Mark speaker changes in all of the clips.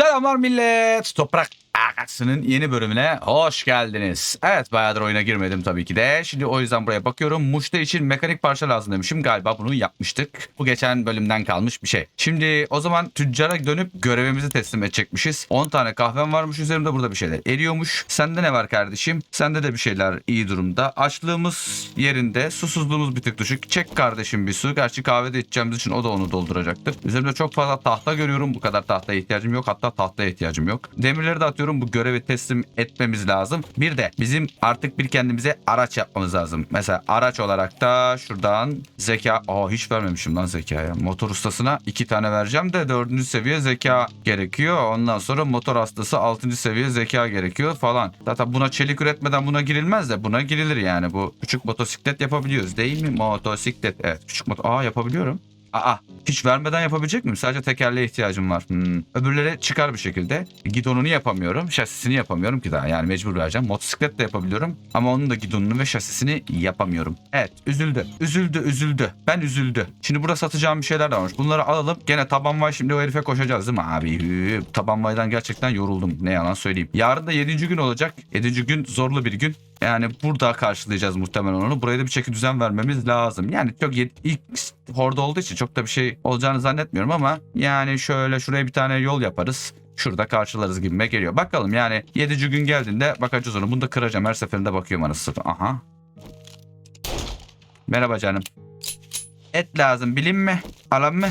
Speaker 1: Selamlar millet. Toprak Akası'nın yeni bölümüne hoş geldiniz. Evet bayağıdır oyuna girmedim tabii ki de. Şimdi o yüzden buraya bakıyorum. Muşta için mekanik parça lazım demişim. Galiba bunu yapmıştık. Bu geçen bölümden kalmış bir şey. Şimdi o zaman tüccara dönüp görevimizi teslim edecekmişiz. 10 tane kahvem varmış üzerimde burada bir şeyler eriyormuş. Sende ne var kardeşim? Sende de bir şeyler iyi durumda. Açlığımız yerinde. Susuzluğumuz bir tık düşük. Çek kardeşim bir su. Gerçi kahvede içeceğimiz için o da onu dolduracaktır. Üzerimde çok fazla tahta görüyorum. Bu kadar tahtaya ihtiyacım yok. Hatta tahtaya ihtiyacım yok. Demirleri de atıyorum. Bu görevi teslim etmemiz lazım. Bir de bizim artık bir kendimize araç yapmamız lazım. Mesela araç olarak da şuradan zeka. Aa hiç vermemişim lan zekaya. Motor ustasına iki tane vereceğim de dördüncü seviye zeka gerekiyor. Ondan sonra motor hastası altıncı seviye zeka gerekiyor falan. Zaten buna çelik üretmeden buna girilmez de buna girilir yani. Bu küçük motosiklet yapabiliyoruz değil mi? Motosiklet. Evet küçük motor. Aa yapabiliyorum. Aa hiç vermeden yapabilecek miyim? Sadece tekerleğe ihtiyacım var. Hmm. Öbürleri çıkar bir şekilde. Gidonunu yapamıyorum. Şasisini yapamıyorum ki daha. Yani mecbur vereceğim. Motosiklet de yapabiliyorum. Ama onun da gidonunu ve şasisini yapamıyorum. Evet üzüldü. Üzüldü üzüldü. Ben üzüldü. Şimdi burada satacağım bir şeyler de varmış. Bunları alalım. Gene taban vay şimdi o herife koşacağız değil mi abi? Taban gerçekten yoruldum. Ne yalan söyleyeyim. Yarın da 7. gün olacak. 7. gün zorlu bir gün. Yani burada karşılayacağız muhtemelen onu. Buraya da bir çeki düzen vermemiz lazım. Yani çok ilk horda olduğu için çok da bir şey olacağını zannetmiyorum ama yani şöyle şuraya bir tane yol yaparız. Şurada karşılarız gibime geliyor. Bakalım yani 7. gün geldiğinde bakacağız onu. Bunu da kıracağım. Her seferinde bakıyorum anasını. Aha. Merhaba canım. Et lazım bilin mi? Alan mı?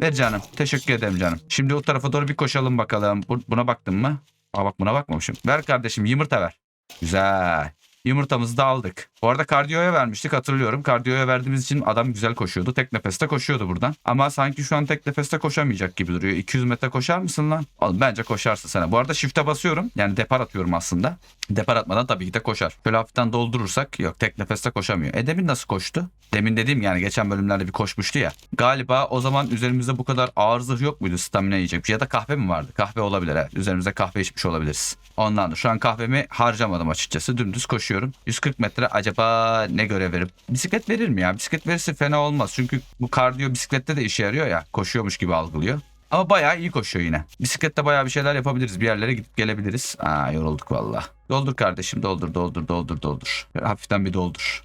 Speaker 1: Ver canım. Teşekkür ederim canım. Şimdi o tarafa doğru bir koşalım bakalım. Bu- Buna baktın mı? Aa bak buna bakmamışım. Ver kardeşim yumurta ver. Güzel. Yumurtamızı da aldık. Bu arada kardiyoya vermiştik hatırlıyorum. Kardiyoya verdiğimiz için adam güzel koşuyordu. Tek nefeste koşuyordu buradan. Ama sanki şu an tek nefeste koşamayacak gibi duruyor. 200 metre koşar mısın lan? Oğlum bence koşarsın sana. Bu arada shift'e basıyorum. Yani depar atıyorum aslında. Depar atmadan tabii ki de koşar. Şöyle hafiften doldurursak yok tek nefeste koşamıyor. E demin nasıl koştu? Demin dediğim yani geçen bölümlerde bir koşmuştu ya. Galiba o zaman üzerimizde bu kadar ağır zırh yok muydu stamina yiyecek? Ya da kahve mi vardı? Kahve olabilir evet. Üzerimizde kahve içmiş olabiliriz. Ondan da şu an kahvemi harcamadım açıkçası. Dümdüz koşuyorum. 140 metre acaba ne görev verir? Bisiklet verir mi ya? Bisiklet verirse fena olmaz. Çünkü bu kardiyo bisiklette de işe yarıyor ya. Koşuyormuş gibi algılıyor. Ama bayağı iyi koşuyor yine. Bisiklette bayağı bir şeyler yapabiliriz. Bir yerlere gidip gelebiliriz. Aa yorulduk valla. Doldur kardeşim doldur doldur doldur doldur. Hafiften bir doldur.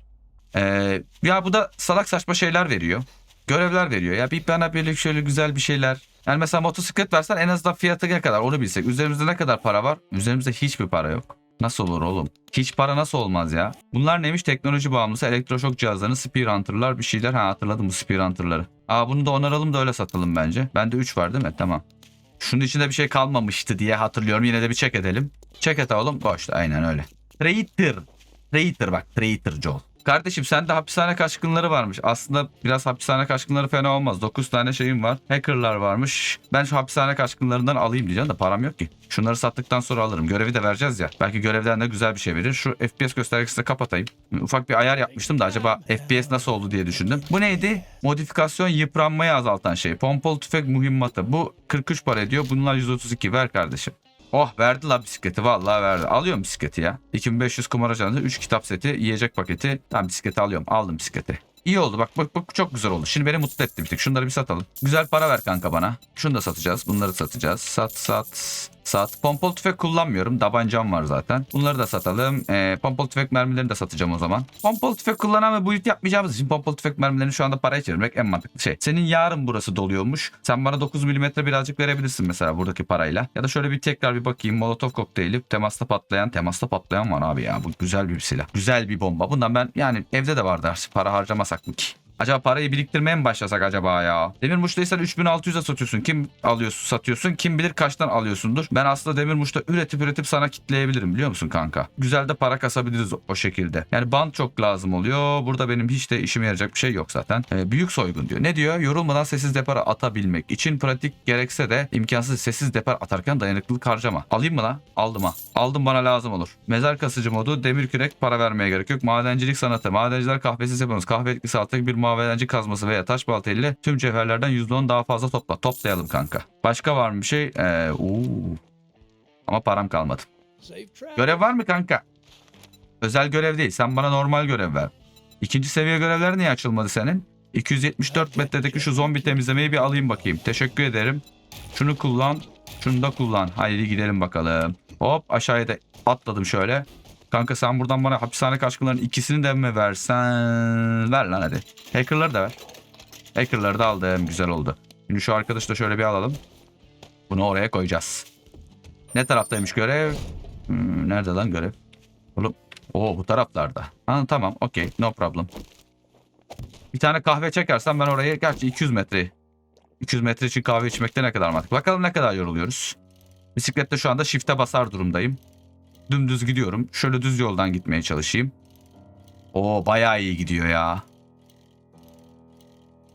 Speaker 1: Ee, ya bu da salak saçma şeyler veriyor. Görevler veriyor. Ya bir bana böyle şöyle güzel bir şeyler. Yani mesela motosiklet versen en azından fiyatı ne kadar onu bilsek. Üzerimizde ne kadar para var? Üzerimizde hiçbir para yok. Nasıl olur oğlum? Hiç para nasıl olmaz ya? Bunlar neymiş? Teknoloji bağımlısı elektroşok cihazlarını, spear hunter'lar bir şeyler. Ha hatırladım bu spear hunter'ları. Aa bunu da onaralım da öyle satalım bence. Bende 3 var değil mi? Tamam. Şunun içinde bir şey kalmamıştı diye hatırlıyorum. Yine de bir check edelim. Check et oğlum. Boşta aynen öyle. Traitor. Traitor bak. Traitor Joel. Kardeşim sende hapishane kaçkınları varmış. Aslında biraz hapishane kaçkınları fena olmaz. 9 tane şeyim var. Hackerlar varmış. Ben şu hapishane kaçkınlarından alayım diyeceğim de param yok ki. Şunları sattıktan sonra alırım. Görevi de vereceğiz ya. Belki görevden de güzel bir şey verir. Şu FPS göstergesini de kapatayım. Ufak bir ayar yapmıştım da acaba FPS nasıl oldu diye düşündüm. Bu neydi? Modifikasyon yıpranmayı azaltan şey. Pompalı tüfek mühimmatı. Bu 43 para ediyor. Bunlar 132. Ver kardeşim. Oh verdi la bisikleti vallahi verdi. Alıyorum bisikleti ya. 2500 kumar ajansı 3 kitap seti yiyecek paketi. Tamam bisikleti alıyorum. Aldım bisikleti. İyi oldu bak bak bak çok güzel oldu. Şimdi beni mutlu etti bir tek. Şunları bir satalım. Güzel para ver kanka bana. Şunu da satacağız. Bunları satacağız. Sat sat sat. Pompalı tüfek kullanmıyorum. Tabancam var zaten. Bunları da satalım. Ee, pompalı tüfek mermilerini de satacağım o zaman. Pompalı tüfek kullanan ve build yapmayacağımız için pompalı tüfek mermilerini şu anda paraya çevirmek en mantıklı şey. Senin yarın burası doluyormuş. Sen bana 9 mm birazcık verebilirsin mesela buradaki parayla. Ya da şöyle bir tekrar bir bakayım. Molotov kokteyli temasta patlayan. Temasta patlayan var abi ya. Bu güzel bir silah. Güzel bir bomba. Bundan ben yani evde de vardı. Para harcamasak mı ki? Acaba parayı biriktirmeye mi başlasak acaba ya? Demir muştayı sen 3600'e satıyorsun. Kim alıyorsun satıyorsun? Kim bilir kaçtan alıyorsundur. Ben aslında demir muşta üretip üretip sana kitleyebilirim biliyor musun kanka? Güzel de para kasabiliriz o, şekilde. Yani bant çok lazım oluyor. Burada benim hiç de işime yarayacak bir şey yok zaten. Ee, büyük soygun diyor. Ne diyor? Yorulmadan sessiz depara atabilmek için pratik gerekse de imkansız sessiz depar atarken dayanıklılık harcama. Alayım mı lan? Aldım ha. Aldım bana lazım olur. Mezar kasıcı modu demir kürek para vermeye gerek yok. Madencilik sanatı. Madenciler kahvesiz yapamaz. Kahve etkisi alttaki bir madenci kazması veya taş balta ile tüm cevherlerden %10 daha fazla topla. Toplayalım kanka. Başka var mı bir şey? Ee, uu. Ama param kalmadı. Görev var mı kanka? Özel görev değil. Sen bana normal görev ver. İkinci seviye görevler niye açılmadı senin? 274 metredeki şu zombi temizlemeyi bir alayım bakayım. Teşekkür ederim. Şunu kullan. Şunu da kullan. Haydi gidelim bakalım. Hop aşağıya da atladım şöyle. Kanka sen buradan bana hapishane kaçkınların ikisini de mi versen? Ver lan hadi. Hacker'ları da ver. Hacker'ları da aldım. Güzel oldu. Şimdi şu arkadaşı da şöyle bir alalım. Bunu oraya koyacağız. Ne taraftaymış görev? Hmm, nerede lan görev? Oğlum. Oo bu taraflarda. Ha, tamam okey no problem. Bir tane kahve çekersen ben orayı gerçi 200 metre 200 metre için kahve içmekte ne kadar mantıklı. Bakalım ne kadar yoruluyoruz. Bisiklette şu anda shift'e basar durumdayım. Dümdüz gidiyorum. Şöyle düz yoldan gitmeye çalışayım. Oo bayağı iyi gidiyor ya.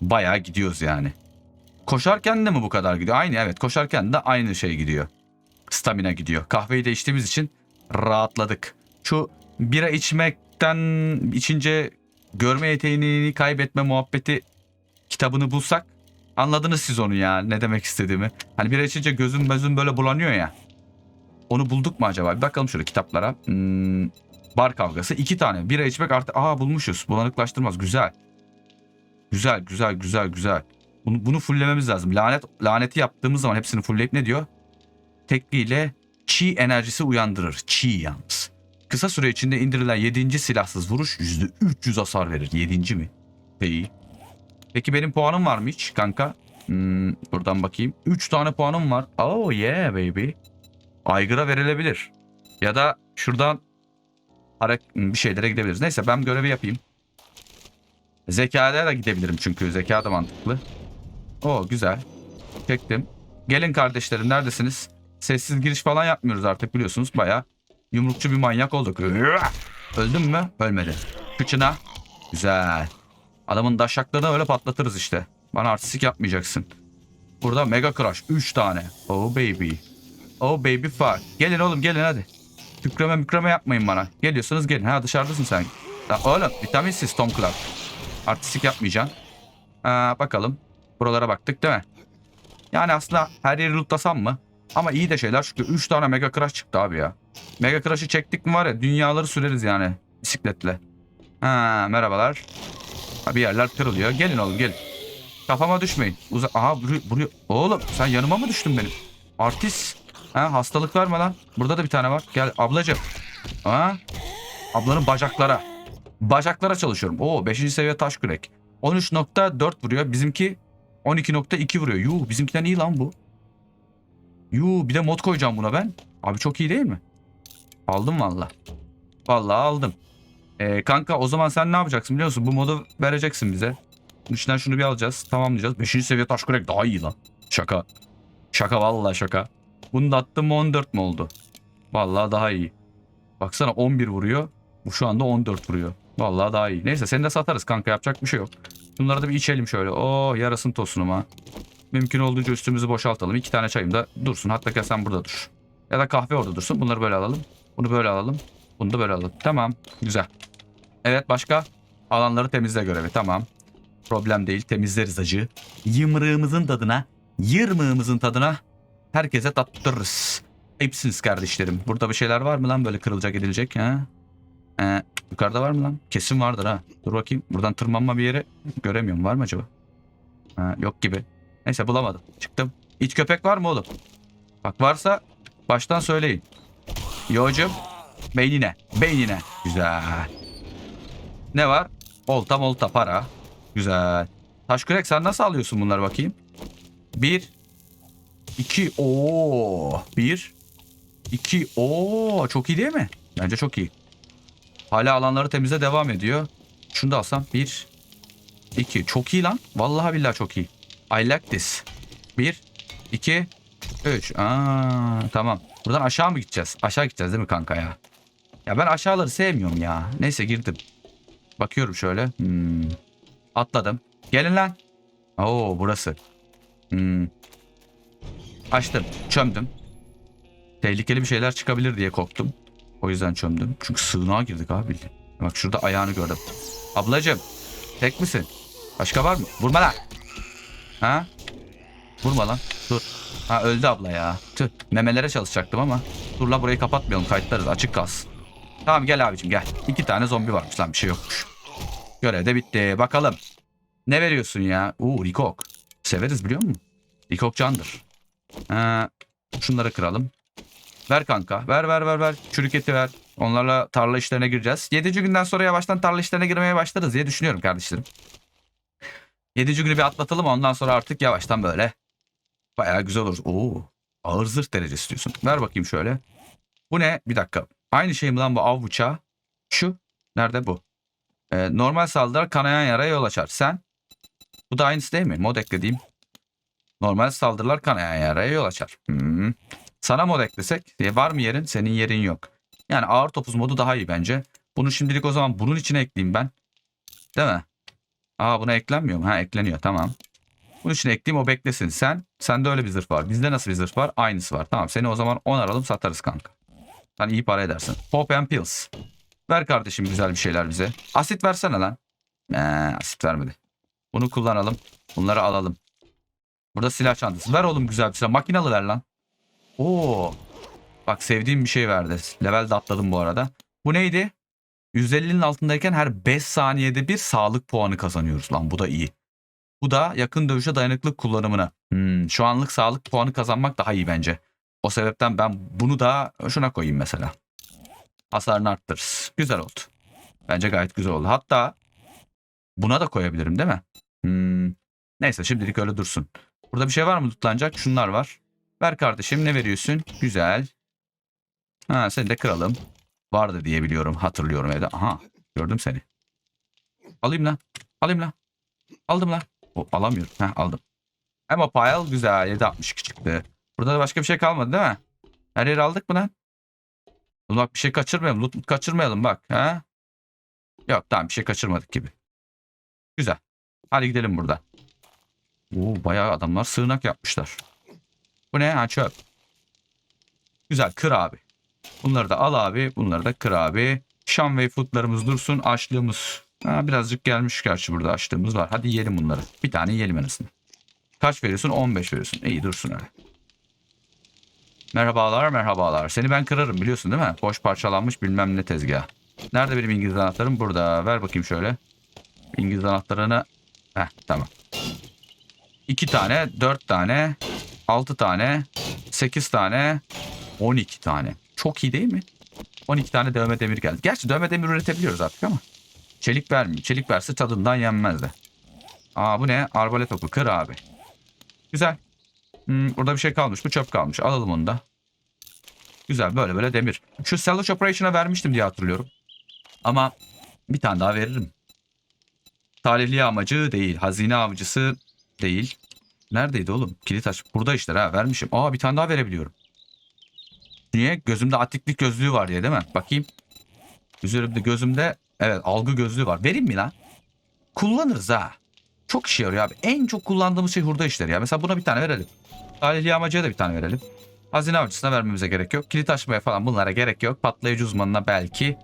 Speaker 1: Bayağı gidiyoruz yani. Koşarken de mi bu kadar gidiyor? Aynı evet. Koşarken de aynı şey gidiyor. Stamina gidiyor. Kahveyi de içtiğimiz için rahatladık. Şu bira içmekten içince görme yeteneğini kaybetme muhabbeti kitabını bulsak anladınız siz onu ya ne demek istediğimi. Hani bira içince gözüm gözüm böyle bulanıyor ya. Onu bulduk mu acaba? Bir bakalım şöyle kitaplara. Hmm, bar kavgası. iki tane. Bira içmek artık... Aa bulmuşuz. Bulanıklaştırmaz. Güzel. Güzel, güzel, güzel, güzel. Bunu, bunu fulllememiz lazım. Lanet laneti yaptığımız zaman hepsini fullleyip ne diyor? Tekliyle çi enerjisi uyandırır. Çi yalnız. Kısa süre içinde indirilen 7. silahsız vuruş %300 hasar verir. 7. mi? Değil. Peki benim puanım var mı hiç kanka? Hmm, buradan bakayım. 3 tane puanım var. Oh yeah baby. Aygıra verilebilir. Ya da şuradan bir şeylere gidebiliriz. Neyse ben görevi yapayım. Zekada da gidebilirim çünkü zeka da mantıklı. O güzel. Çektim. Gelin kardeşlerim neredesiniz? Sessiz giriş falan yapmıyoruz artık biliyorsunuz. Baya yumrukçu bir manyak olduk. Öldün mü? Ölmedi. Kıçına. Güzel. Adamın daşaklarını öyle patlatırız işte. Bana artistik yapmayacaksın. Burada Mega Crush. 3 tane. Oh baby. Oh baby fuck. Gelin oğlum gelin hadi. Kükreme mükreme yapmayın bana. Geliyorsanız gelin. Ha dışarıdasın sen. Ya oğlum vitaminsiz Tom Clark. Artistik yapmayacaksın. Ha, bakalım. Buralara baktık değil mi? Yani aslında her yeri lootlasam mı? Ama iyi de şeyler çünkü 3 tane Mega Crush çıktı abi ya. Mega Crush'ı çektik mi var ya dünyaları süreriz yani bisikletle. Ha merhabalar. Ha, bir yerler kırılıyor. Gelin oğlum gelin. Kafama düşmeyin. Uza Aha buraya, buraya. Oğlum sen yanıma mı düştün benim? Artist. Ha hastalık verme lan. Burada da bir tane var. Gel ablacığım. Ha? Ablanın bacaklara. Bacaklara çalışıyorum. Oo 5. seviye taş kürek. 13.4 vuruyor. Bizimki 12.2 vuruyor. Yuh bizimkinden iyi lan bu. Yuh bir de mod koyacağım buna ben. Abi çok iyi değil mi? Aldım valla. Vallahi aldım. Ee, kanka o zaman sen ne yapacaksın biliyor musun? Bu modu vereceksin bize. Bunun içinden şunu bir alacağız. Tamamlayacağız. 5. seviye taş kürek daha iyi lan. Şaka. Şaka vallahi şaka. Bunu da attım mı 14 mu oldu? Vallahi daha iyi. Baksana 11 vuruyor. Bu şu anda 14 vuruyor. Vallahi daha iyi. Neyse seni de satarız kanka yapacak bir şey yok. Bunları da bir içelim şöyle. Oo yarasın tosunum ha. Mümkün olduğunca üstümüzü boşaltalım. İki tane çayım da dursun. Hatta gel sen burada dur. Ya da kahve orada dursun. Bunları böyle alalım. Bunu böyle alalım. Bunu da böyle alalım. Tamam. Güzel. Evet başka? Alanları temizle görevi. Tamam. Problem değil. Temizleriz acı. Yımrığımızın tadına, yırmığımızın tadına herkese tattırırız. Hepsiniz kardeşlerim. Burada bir şeyler var mı lan böyle kırılacak edilecek ha? Ee, yukarıda var mı lan? Kesin vardır ha. Dur bakayım. Buradan tırmanma bir yere göremiyorum. Var mı acaba? Ha, yok gibi. Neyse bulamadım. Çıktım. İç köpek var mı oğlum? Bak varsa baştan söyleyin. Yocum beynine. Beynine. Güzel. Ne var? Olta molta para. Güzel. Taşkürek sen nasıl alıyorsun bunları bakayım? Bir. İki. Oo. Bir. iki. Oo. Çok iyi değil mi? Bence çok iyi. Hala alanları temizle devam ediyor. Şunu da alsam. Bir. iki. Çok iyi lan. Vallahi billahi çok iyi. I like this. Bir. iki, Üç. Aa, tamam. Buradan aşağı mı gideceğiz? Aşağı gideceğiz değil mi kanka ya? Ya ben aşağıları sevmiyorum ya. Neyse girdim. Bakıyorum şöyle. Hmm. Atladım. Gelin lan. Oo burası. Hmm. Açtım. Çömdüm. Tehlikeli bir şeyler çıkabilir diye korktum. O yüzden çömdüm. Çünkü sığınağa girdik abi. Bak şurada ayağını gördüm. Ablacım. Tek misin? Başka var mı? Vurma lan. Ha? Vurma lan. Dur. Ha öldü abla ya. Tüh. Memelere çalışacaktım ama. Dur la burayı kapatmayalım. Kayıtlarız. Açık kalsın. Tamam gel abicim gel. İki tane zombi varmış lan bir şey yokmuş. Görev de bitti. Bakalım. Ne veriyorsun ya? Uuu Rikok. Severiz biliyor musun? Rikok candır. Ha, Şunları kıralım. Ver kanka. Ver ver ver ver. Çürük eti ver. Onlarla tarla işlerine gireceğiz. 7. günden sonra yavaştan tarla işlerine girmeye başlarız diye düşünüyorum kardeşlerim. 7. günü bir atlatalım ondan sonra artık yavaştan böyle bayağı güzel olur. Oo, ağır zırh derecesi diyorsun. Ver bakayım şöyle. Bu ne? Bir dakika. Aynı şey mi lan bu av bıçağı? Şu. Nerede bu? Ee, normal saldırılar kanayan yaraya yol açar. Sen? Bu da aynısı değil mi? Mod eklediğim. Normal saldırılar kanayan yaraya yol açar. Hmm. Sana mod eklesek e, var mı yerin? Senin yerin yok. Yani ağır topuz modu daha iyi bence. Bunu şimdilik o zaman bunun içine ekleyeyim ben. Değil mi? Aa buna eklenmiyor mu? Ha ekleniyor tamam. Bunun için ekleyeyim o beklesin. Sen, sende öyle bir zırh var. Bizde nasıl bir zırh var? Aynısı var. Tamam seni o zaman onaralım satarız kanka. Sen iyi para edersin. Pop and Pills. Ver kardeşim güzel bir şeyler bize. Asit versene lan. Ee, asit vermedi. Bunu kullanalım. Bunları alalım. Burada silah çantası. Ver oğlum güzel bir silah. Makinalı ver lan. Oo. Bak sevdiğim bir şey verdi. Level de atladım bu arada. Bu neydi? 150'nin altındayken her 5 saniyede bir sağlık puanı kazanıyoruz lan. Bu da iyi. Bu da yakın dövüşe dayanıklılık kullanımına. Hmm, şu anlık sağlık puanı kazanmak daha iyi bence. O sebepten ben bunu da şuna koyayım mesela. Hasarını arttırırız. Güzel oldu. Bence gayet güzel oldu. Hatta buna da koyabilirim değil mi? Hmm, neyse şimdilik öyle dursun. Burada bir şey var mı tutlanacak? Şunlar var. Ver kardeşim ne veriyorsun? Güzel. Ha seni de kıralım. Vardı diye biliyorum. Hatırlıyorum evde. Aha gördüm seni. Alayım lan. Alayım lan. Aldım lan. O, alamıyorum. Heh, aldım. Ama pile güzel. 762 çıktı. Burada da başka bir şey kalmadı değil mi? Her yeri aldık mı lan? Dur Bak bir şey kaçırmayalım. Loot kaçırmayalım bak. Ha? Yok tamam bir şey kaçırmadık gibi. Güzel. Hadi gidelim burada. Oo, bayağı adamlar sığınak yapmışlar. Bu ne? Ha çöp. Güzel kır abi. Bunları da al abi. Bunları da kır abi. Şam ve foodlarımız dursun. Açlığımız. Ha, birazcık gelmiş gerçi burada açlığımız var. Hadi yiyelim bunları. Bir tane yiyelim en azından. Kaç veriyorsun? 15 veriyorsun. İyi dursun öyle. Merhabalar merhabalar. Seni ben kırarım biliyorsun değil mi? Boş parçalanmış bilmem ne tezgah. Nerede benim İngiliz anahtarım? Burada. Ver bakayım şöyle. İngiliz anahtarını. Heh tamam. 2 tane, 4 tane, 6 tane, 8 tane, 12 tane. Çok iyi değil mi? 12 tane dövme demir geldi. Gerçi dövme demir üretebiliyoruz artık ama. Çelik vermiyor. Çelik verse tadından yenmez de. Aa bu ne? Arbalet oku. Kır abi. Güzel. Hmm, burada bir şey kalmış. Bu çöp kalmış. Alalım onu da. Güzel. Böyle böyle demir. Şu Salvage Operation'a vermiştim diye hatırlıyorum. Ama bir tane daha veririm. Talihli amacı değil. Hazine avcısı değil. Neredeydi oğlum? Kilit aç. Burada işte ha vermişim. Aa bir tane daha verebiliyorum. Niye? Gözümde atiklik gözlüğü var diye değil mi? Bakayım. Üzerimde gözümde evet algı gözlüğü var. Vereyim mi lan? Kullanırız ha. Çok işe yarıyor abi. En çok kullandığımız şey hurda işleri ya. Mesela buna bir tane verelim. Talihli yağmacıya da bir tane verelim. Hazine avcısına vermemize gerek yok. Kilit açmaya falan bunlara gerek yok. Patlayıcı uzmanına belki.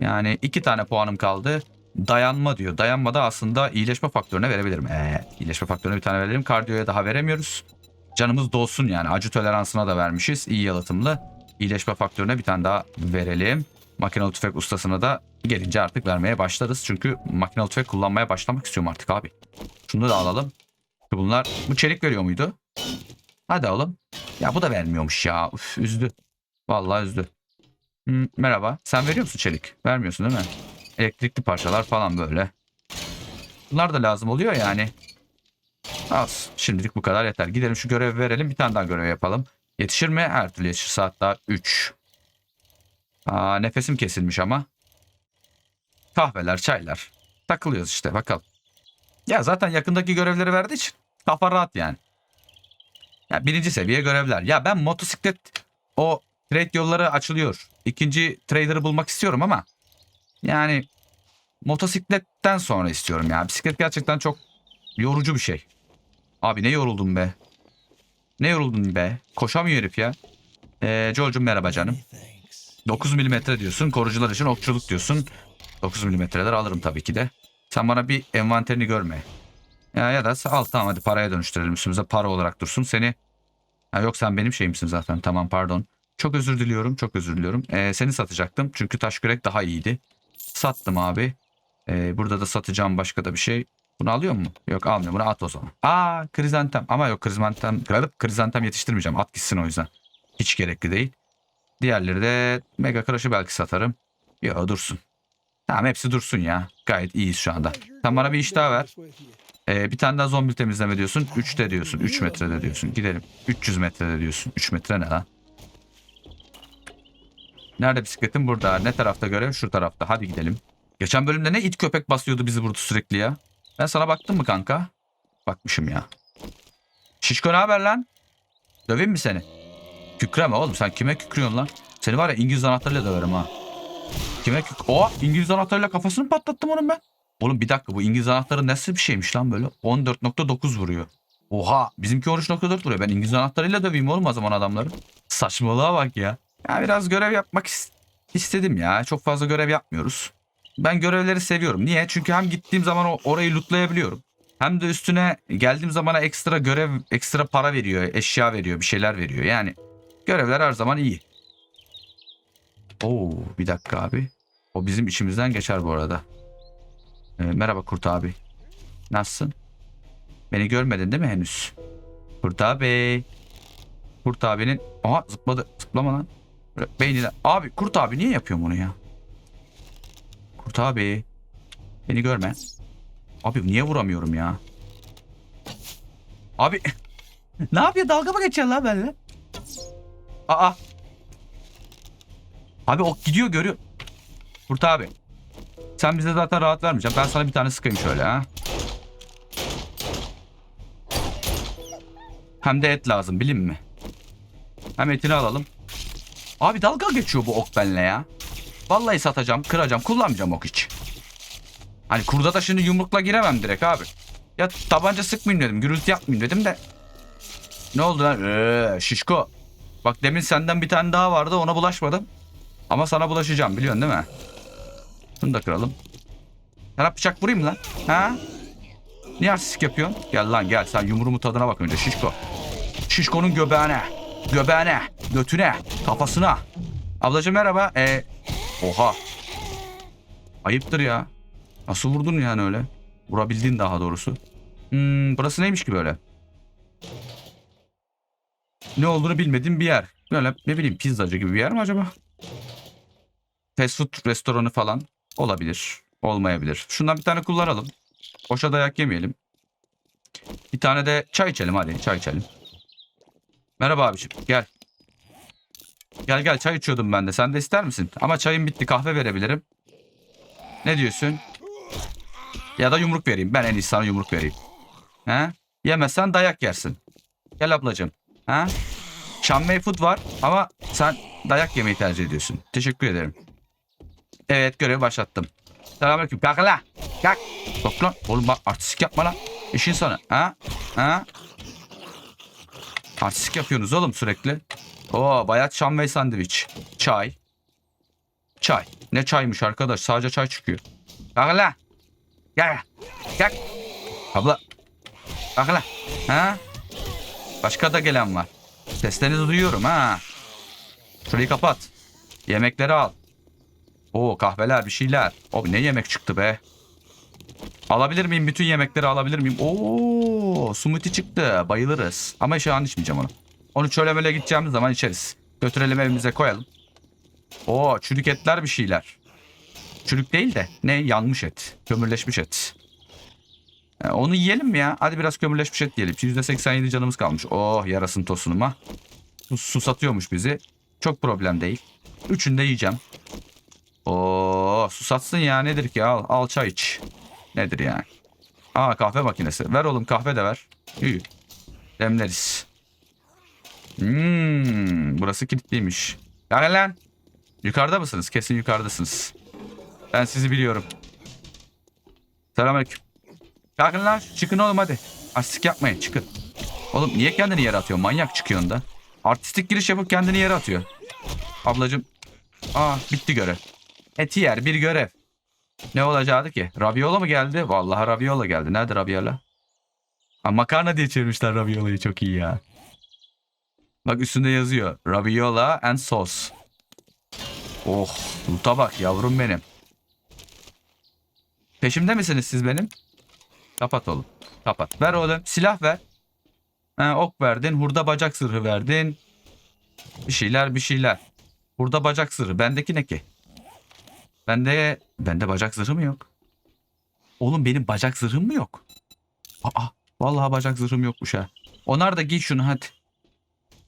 Speaker 1: Yani iki tane puanım kaldı. Dayanma diyor. Dayanma da aslında iyileşme faktörüne verebilirim. Ee, iyileşme faktörüne bir tane verelim. Kardiyoya daha veremiyoruz. Canımız dolsun yani. Acı toleransına da vermişiz. İyi yalıtımlı. İyileşme faktörüne bir tane daha verelim. Makinalı tüfek ustasına da gelince artık vermeye başlarız. Çünkü makinalı tüfek kullanmaya başlamak istiyorum artık abi. Şunu da alalım. Bunlar bu çelik veriyor muydu? Hadi oğlum. Ya bu da vermiyormuş ya. Üf, üzdü. Vallahi üzdü. Hmm, merhaba. Sen veriyor musun çelik? Vermiyorsun değil mi? Elektrikli parçalar falan böyle. Bunlar da lazım oluyor yani. Az. Şimdilik bu kadar yeter. Gidelim şu görevi verelim. Bir tane daha görev yapalım. Yetişir mi? Her türlü yetişir. Saat daha 3. Aa, nefesim kesilmiş ama. Kahveler, çaylar. Takılıyoruz işte bakalım. Ya zaten yakındaki görevleri verdiği için kafa rahat yani. Ya birinci seviye görevler. Ya ben motosiklet o trade yolları açılıyor. İkinci trader'ı bulmak istiyorum ama yani motosikletten sonra istiyorum ya. Bisiklet gerçekten çok yorucu bir şey. Abi ne yoruldum be. Ne yoruldun be. Koşamıyor herif ya. Ee, Joel'cum merhaba canım. 9 milimetre diyorsun. Korucular için okçuluk diyorsun. 9 milimetreler alırım tabii ki de. Sen bana bir envanterini görme. Ya ya da al tamam hadi paraya dönüştürelim üstümüze para olarak dursun. Seni ha, yok sen benim şeyimsin zaten tamam pardon. Çok özür diliyorum çok özür diliyorum. Ee, seni satacaktım çünkü taş kürek daha iyiydi. Sattım abi. Ee, burada da satacağım başka da bir şey. Bunu alıyor mu? Yok almıyor. Bunu at o zaman. Aa krizantem. Ama yok krizantem. Krizanthem yetiştirmeyeceğim. At gitsin o yüzden. Hiç gerekli değil. Diğerleri de Mega Crush'ı belki satarım. Yo dursun. Tamam hepsi dursun ya. Gayet iyiyiz şu anda. Sen bana bir iş daha ver. Ee, bir tane daha zombi temizleme diyorsun. 3'te diyorsun. 3 metrede diyorsun. Gidelim. 300 metrede diyorsun. 3 metre ne lan? Nerede bisikletin? Burada. Ne tarafta görev? Şu tarafta. Hadi gidelim. Geçen bölümde ne it köpek basıyordu bizi burada sürekli ya. Ben sana baktım mı kanka? Bakmışım ya. Şişko ne haber lan? Döveyim mi seni? Kükreme oğlum sen kime kükrüyorsun lan? Seni var ya İngiliz anahtarıyla döverim ha. Kime kük... O İngiliz anahtarıyla kafasını patlattım onun ben. Oğlum bir dakika bu İngiliz anahtarı nasıl bir şeymiş lan böyle? 14.9 vuruyor. Oha bizimki 13.4 vuruyor. Ben İngiliz anahtarıyla döveyim oğlum o zaman adamları. Saçmalığa bak ya. Ya biraz görev yapmak is- istedim ya. Çok fazla görev yapmıyoruz. Ben görevleri seviyorum. Niye? Çünkü hem gittiğim zaman orayı lootlayabiliyorum. Hem de üstüne geldiğim zamana ekstra görev, ekstra para veriyor, eşya veriyor, bir şeyler veriyor. Yani görevler her zaman iyi. Oo, bir dakika abi. O bizim içimizden geçer bu arada. Ee, merhaba Kurt abi. Nasılsın? Beni görmedin değil mi henüz? Kurt abi. Kurt abinin... Aha zıpladı. Zıplama lan. Böyle Beynine... Abi Kurt abi niye yapıyorsun bunu ya? Kurt abi. Beni görme. Abi niye vuramıyorum ya? Abi... ne yapıyor? Dalga mı geçiyor lan benimle? Aa. Abi o gidiyor görüyor. Kurt abi. Sen bize zaten rahat vermeyeceksin. Ben sana bir tane sıkayım şöyle ha. Hem de et lazım bilin mi? Hem etini alalım. Abi dalga geçiyor bu ok benle ya. Vallahi satacağım, kıracağım, kullanmayacağım ok hiç. Hani kurda da şimdi yumrukla giremem direkt abi. Ya tabanca sıkmayayım dedim, gürültü yapmayayım dedim de. Ne oldu lan? Ee, şişko. Bak demin senden bir tane daha vardı ona bulaşmadım. Ama sana bulaşacağım biliyorsun değil mi? Bunu da kıralım. Sana bıçak vurayım lan. Ha? Niye artistik yapıyorsun? Gel lan gel sen yumruğumun tadına bak önce şişko. Şişkonun göbeğine. Göbeğine. Götüne. Kafasına. Ablacığım merhaba. Ee, oha. Ayıptır ya. Nasıl vurdun yani öyle? Vurabildin daha doğrusu. Hmm, burası neymiş ki böyle? Ne olduğunu bilmediğim bir yer. Böyle ne bileyim pizzacı gibi bir yer mi acaba? Fast food restoranı falan olabilir. Olmayabilir. Şundan bir tane kullanalım. Boşa dayak yemeyelim. Bir tane de çay içelim hadi çay içelim. Merhaba abiciğim gel. Gel gel çay içiyordum ben de. Sen de ister misin? Ama çayım bitti kahve verebilirim. Ne diyorsun? Ya da yumruk vereyim. Ben en iyisi sana yumruk vereyim. He? Yemezsen dayak yersin. Gel ablacığım. Ha? Şammey food var ama sen dayak yemeyi tercih ediyorsun. Teşekkür ederim. Evet görevi başlattım. Selamünaleyküm. Kalk lan. Kalk. Kalk lan. Oğlum bak artistik yapma lan. İşin sana. Ha? Ha? Artistik yapıyorsunuz oğlum sürekli. Oo bayat şambey sandviç. Çay. Çay. Ne çaymış arkadaş? Sadece çay çıkıyor. Kalk lan. Gel. Gel. Abla. Kalk lan. Ha? Başka da gelen var. Seslerinizi duyuyorum ha. Şurayı kapat. Yemekleri al. Oo kahveler bir şeyler. O ne yemek çıktı be. Alabilir miyim? Bütün yemekleri alabilir miyim? Oo smoothie çıktı. Bayılırız. Ama şu an içmeyeceğim onu. Onu çöle böyle gideceğimiz zaman içeriz. Götürelim evimize koyalım. Oo çürük etler bir şeyler. Çürük değil de ne yanmış et. Kömürleşmiş et. E, onu yiyelim mi ya? Hadi biraz kömürleşmiş et yiyelim. %87 canımız kalmış. Oh yarasın tosunuma. Su, su satıyormuş bizi. Çok problem değil. Üçünü de yiyeceğim. Oo susatsın ya nedir ki al al çay iç. Nedir yani? Aa kahve makinesi. Ver oğlum kahve de ver. İyi. Demleriz. Hmm, burası kilitliymiş. Lan lan. Yukarıda mısınız? Kesin yukarıdasınız. Ben sizi biliyorum. Selamünaleyküm. Kalkın lan çıkın oğlum hadi. Artistik yapmayın çıkın. Oğlum niye kendini yere atıyor? Manyak çıkıyorsun da. Artistik giriş yapıp kendini yere atıyor. Ablacım. Aa bitti görev. Eti yer bir görev. Ne olacaktı ki? Rabiola mı geldi? Vallahi Rabiola geldi. Nerede Rabiola? Ha, makarna diye çevirmişler Raviola'yı çok iyi ya. Bak üstünde yazıyor. Rabiola and sauce. Oh, loot'a bak yavrum benim. Peşimde misiniz siz benim? Kapat oğlum. Kapat. Ver oğlum. Silah ver. Ha, ok verdin. Hurda bacak zırhı verdin. Bir şeyler bir şeyler. Burada bacak zırhı. Bendeki ne ki? Bende bende bacak zırhı mı yok? Oğlum benim bacak zırhım mı yok? Aa vallahi bacak zırhım yokmuş ha. Onar da giy şunu hadi.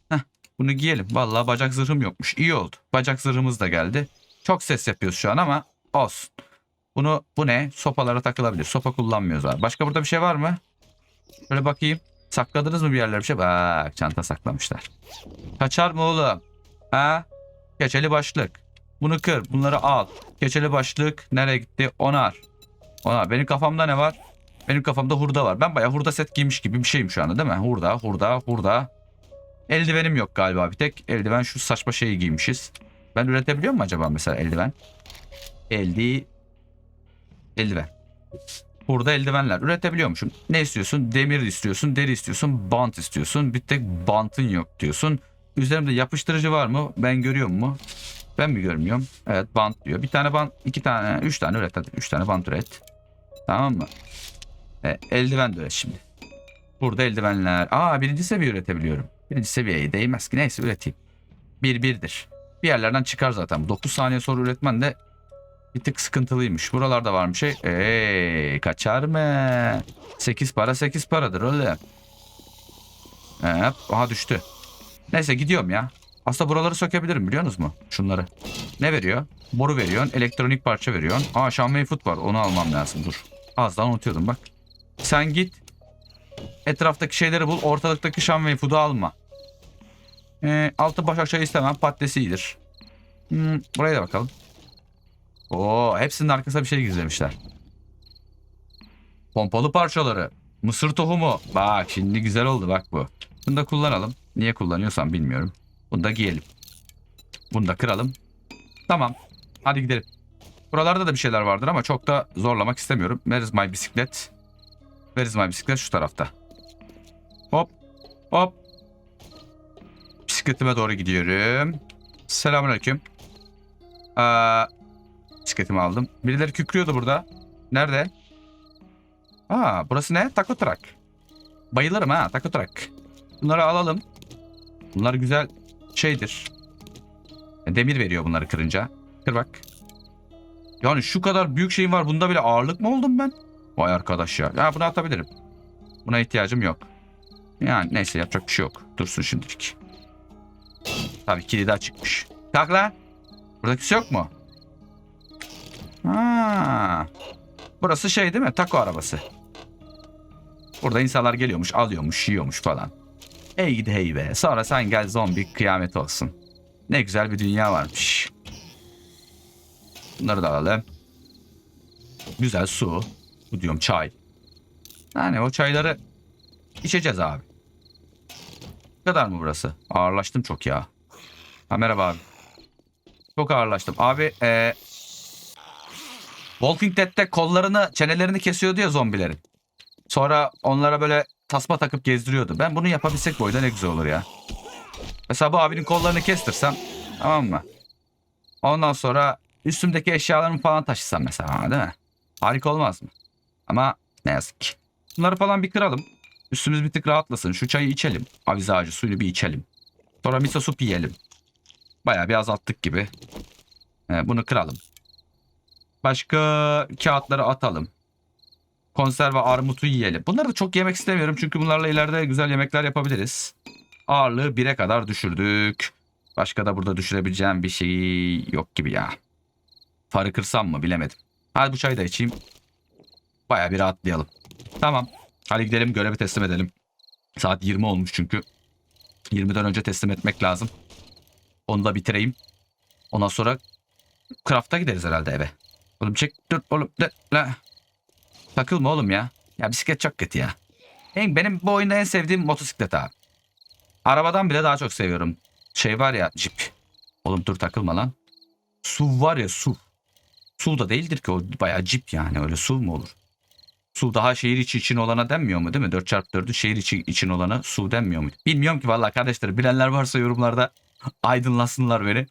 Speaker 1: Heh, bunu giyelim. Vallahi bacak zırhım yokmuş. İyi oldu. Bacak zırhımız da geldi. Çok ses yapıyoruz şu an ama olsun. Bunu bu ne? Sopalara takılabilir. Sopa kullanmıyoruz abi. Başka burada bir şey var mı? Şöyle bakayım. Sakladınız mı bir yerlere bir şey? Bak çanta saklamışlar. Kaçar mı oğlum? Ha? Keçeli başlık. Bunu kır. Bunları al. Keçeli başlık nereye gitti? Onar. Onar. Benim kafamda ne var? Benim kafamda hurda var. Ben bayağı hurda set giymiş gibi bir şeyim şu anda değil mi? Hurda, hurda, hurda. Eldivenim yok galiba bir tek. Eldiven şu saçma şeyi giymişiz. Ben üretebiliyor muyum acaba mesela eldiven? Eldi... Eldiven. Burada eldivenler üretebiliyormuşum. Ne istiyorsun? Demir istiyorsun, deri istiyorsun, bant istiyorsun. Bir tek bantın yok diyorsun. Üzerimde yapıştırıcı var mı? Ben görüyor mu? Ben mi görmüyorum? Evet bant diyor. Bir tane bant, iki tane, üç tane üret hadi. Üç tane bant üret. Tamam mı? E, eldiven de üret şimdi. Burada eldivenler. Aa birinci seviye üretebiliyorum. Birinci seviyeye değmez ki. Neyse üreteyim. Bir birdir. Bir yerlerden çıkar zaten. 9 saniye sonra üretmen de bir tık sıkıntılıymış. Buralarda var bir şey. Eee kaçar mı? 8 para 8 paradır oğlum. Evet. Aha düştü. Neyse gidiyorum ya. Aslında buraları sökebilirim biliyorsunuz mu? Şunları. Ne veriyor? Boru veriyorsun. Elektronik parça veriyorsun. Aa Shanwei Food var. Onu almam lazım. Dur. Az daha unutuyordum bak. Sen git. Etraftaki şeyleri bul. Ortalıktaki Shanwei Food'u alma. Ee, altı baş aşağı istemem. Patatesi iyidir. Hmm, buraya da bakalım. Oo, hepsinin arkasına bir şey gizlemişler. Pompalı parçaları. Mısır tohumu. Bak şimdi güzel oldu bak bu. Bunu da kullanalım. Niye kullanıyorsam bilmiyorum. Bunu da giyelim. Bunu da kıralım. Tamam. Hadi gidelim. Buralarda da bir şeyler vardır ama çok da zorlamak istemiyorum. Where is my bisiklet? Where is my bisiklet? Şu tarafta. Hop. Hop. Bisikletime doğru gidiyorum. Selamünaleyküm. Aa, bisikletimi aldım. Birileri kükrüyordu burada. Nerede? Aa, burası ne? Taco. Bayılırım ha taco. Bunları alalım. Bunlar güzel şeydir. Demir veriyor bunları kırınca. Kır bak. Yani şu kadar büyük şeyim var. Bunda bile ağırlık mı oldum ben? Vay arkadaş ya. Ya bunu atabilirim. Buna ihtiyacım yok. Yani neyse yapacak bir şey yok. Dursun şimdilik. Tabii kilidi açıkmış. Kalk lan. Burada kimse yok mu? Ha. Burası şey değil mi? Taco arabası. Burada insanlar geliyormuş, alıyormuş, yiyormuş falan. Ey gidi hey be. Sonra sen gel zombi kıyamet olsun. Ne güzel bir dünya varmış. Bunları da alalım. Güzel su. Bu diyorum çay. Yani o çayları içeceğiz abi. Bu kadar mı burası? Ağırlaştım çok ya. Ha, merhaba abi. Çok ağırlaştım. Abi ee, Walking Dead'te kollarını, çenelerini kesiyordu ya zombilerin. Sonra onlara böyle tasma takıp gezdiriyordu. Ben bunu yapabilsek boyda ne güzel olur ya. Mesela bu abinin kollarını kestirsem tamam mı? Ondan sonra üstümdeki eşyalarımı falan taşısam mesela değil mi? Harika olmaz mı? Ama ne yazık ki. Bunları falan bir kıralım. Üstümüz bir tık rahatlasın. Şu çayı içelim. Avize ağacı suyunu bir içelim. Sonra miso sup yiyelim. Bayağı bir azalttık gibi. Ee, bunu kıralım. Başka kağıtları atalım. Konserve armutu yiyelim. Bunları da çok yemek istemiyorum çünkü bunlarla ileride güzel yemekler yapabiliriz. Ağırlığı 1'e kadar düşürdük. Başka da burada düşürebileceğim bir şey yok gibi ya. Farı kırsam mı bilemedim. Hadi bu çayı da içeyim. Baya bir rahatlayalım. Tamam. Hadi gidelim görevi teslim edelim. Saat 20 olmuş çünkü. 20'den önce teslim etmek lazım. Onu da bitireyim. Ondan sonra craft'a gideriz herhalde eve. Oğlum çek dur oğlum. De, la. Takılma oğlum ya. Ya bisiklet çok kötü ya. En, benim bu oyunda en sevdiğim motosiklet abi. Arabadan bile daha çok seviyorum. Şey var ya jip. Oğlum dur takılma lan. SUV var ya SUV. SUV da değildir ki o bayağı jip yani öyle SUV mu olur? SUV daha şehir içi için olana denmiyor mu değil mi? 4x4'ü şehir içi için olana SUV denmiyor mu? Bilmiyorum ki vallahi kardeşler bilenler varsa yorumlarda aydınlasınlar beni.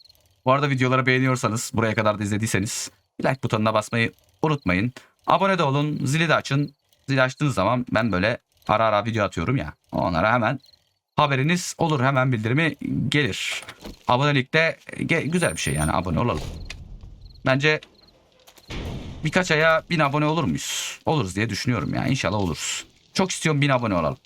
Speaker 1: Bu arada videoları beğeniyorsanız buraya kadar da izlediyseniz like butonuna basmayı unutmayın. Abone de olun, zili de açın. Zili açtığınız zaman ben böyle ara ara video atıyorum ya. Onlara hemen haberiniz olur. Hemen bildirimi gelir. Abonelik de ge- güzel bir şey yani abone olalım. Bence birkaç aya bin abone olur muyuz? Oluruz diye düşünüyorum ya. İnşallah oluruz. Çok istiyorum bin abone olalım.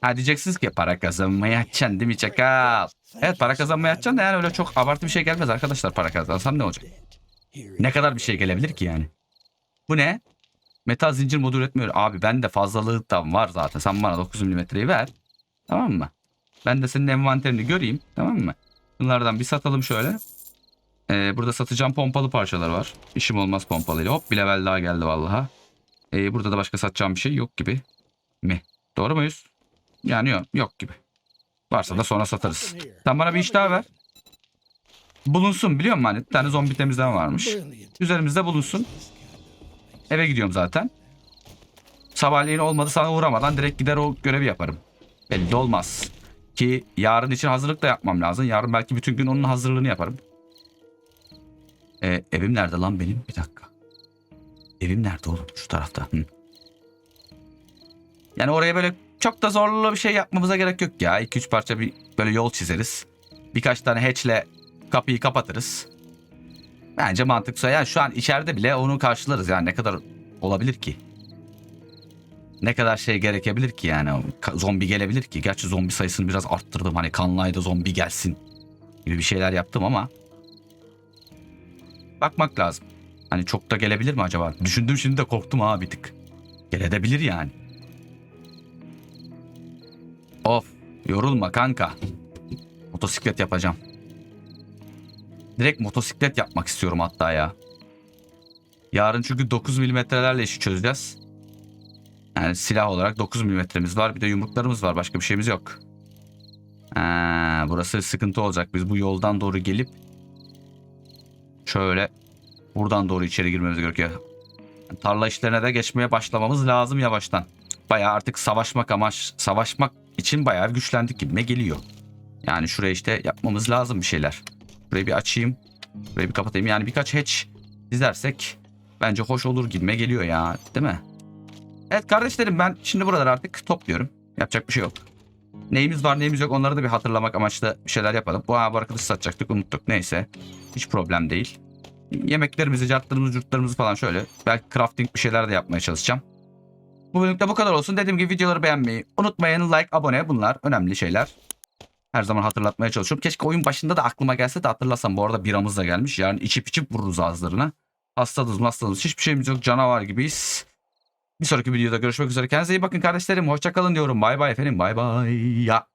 Speaker 1: Ha diyeceksiniz ki para kazanmaya açacaksın değil mi çakal? Evet para kazanmaya açacaksın da yani öyle çok abartı bir şey gelmez arkadaşlar para kazansam ne olacak? Ne kadar bir şey gelebilir ki yani? Bu ne? Metal zincir modu üretmiyor. Abi ben de fazlalıktan var zaten. Sen bana 9 milimetreyi ver. Tamam mı? Ben de senin envanterini göreyim. Tamam mı? Bunlardan bir satalım şöyle. Ee, burada satacağım pompalı parçalar var. İşim olmaz pompalıyla. Hop bir level daha geldi vallaha. Ee, burada da başka satacağım bir şey yok gibi. Mi? Doğru muyuz? Yani yok, yok gibi. Varsa da sonra satarız. Sen bana bir iş daha ver. Bulunsun biliyor musun hani? Bir tane zombi temizleme varmış. Üzerimizde bulunsun. Eve gidiyorum zaten. Sabahleyin olmadı sana uğramadan direkt gider o görevi yaparım. Belli olmaz. Ki yarın için hazırlık da yapmam lazım. Yarın belki bütün gün onun hazırlığını yaparım. Ee, evim nerede lan benim? Bir dakika. Evim nerede oğlum? Şu tarafta. Hı. Yani oraya böyle çok da zorlu bir şey yapmamıza gerek yok ya. 2-3 parça bir böyle yol çizeriz. Birkaç tane hatch'le kapıyı kapatırız. Bence mantıklı. Yani şu an içeride bile onu karşılarız. Yani ne kadar olabilir ki? Ne kadar şey gerekebilir ki yani? Zombi gelebilir ki. Gerçi zombi sayısını biraz arttırdım. Hani kanlayda zombi gelsin gibi bir şeyler yaptım ama bakmak lazım. Hani çok da gelebilir mi acaba? Düşündüm şimdi de korktum ha bir tık. Gelebilir yani. Of yorulma kanka. Motosiklet yapacağım. Direkt motosiklet yapmak istiyorum hatta ya. Yarın çünkü 9 milimetrelerle işi çözeceğiz. Yani silah olarak 9 milimetremiz var. Bir de yumruklarımız var. Başka bir şeyimiz yok. Ha, burası sıkıntı olacak. Biz bu yoldan doğru gelip şöyle buradan doğru içeri girmemiz gerekiyor. Tarla işlerine de geçmeye başlamamız lazım yavaştan. Bayağı artık savaşmak amaç, savaşmak için bayağı güçlendik gibime geliyor. Yani şuraya işte yapmamız lazım bir şeyler. Burayı bir açayım. Burayı bir kapatayım. Yani birkaç hatch dizersek bence hoş olur gibime geliyor ya. Değil mi? Evet kardeşlerim ben şimdi buraları artık topluyorum. Yapacak bir şey yok. Neyimiz var neyimiz yok onları da bir hatırlamak amaçlı bir şeyler yapalım. Bu, bu arkadaşı satacaktık unuttuk. Neyse. Hiç problem değil. Yemeklerimizi, cartlarımızı, curtlarımızı falan şöyle. Belki crafting bir şeyler de yapmaya çalışacağım. Bu bölümde bu kadar olsun. Dediğim gibi videoları beğenmeyi unutmayın. Like, abone bunlar önemli şeyler. Her zaman hatırlatmaya çalışıyorum. Keşke oyun başında da aklıma gelse de hatırlasam. Bu arada biramız da gelmiş. Yarın içip içip vururuz ağızlarına. Hastadız hastadız. Hiçbir şeyimiz yok. Canavar gibiyiz. Bir sonraki videoda görüşmek üzere. Kendinize iyi bakın kardeşlerim. Hoşçakalın diyorum. Bay bay efendim. Bay bay. Ya.